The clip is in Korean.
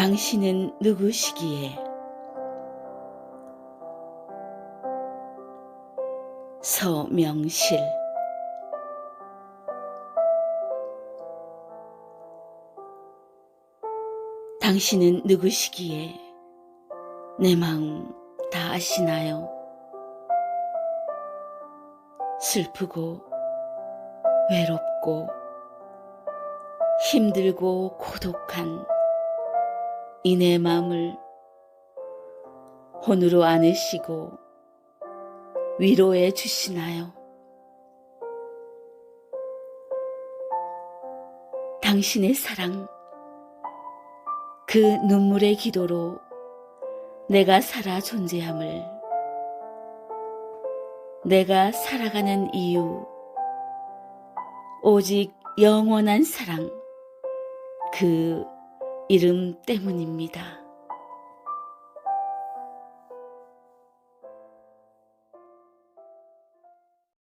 당신은 누구시기에? 서명실. 당신은 누구시기에? 내 마음 다 아시나요? 슬프고 외롭고 힘들고 고독한 이내 마음을 혼으로 안으시고 위로해 주시나요? 당신의 사랑, 그 눈물의 기도로 내가 살아 존재함을, 내가 살아가는 이유, 오직 영원한 사랑, 그 이름 때문입니다.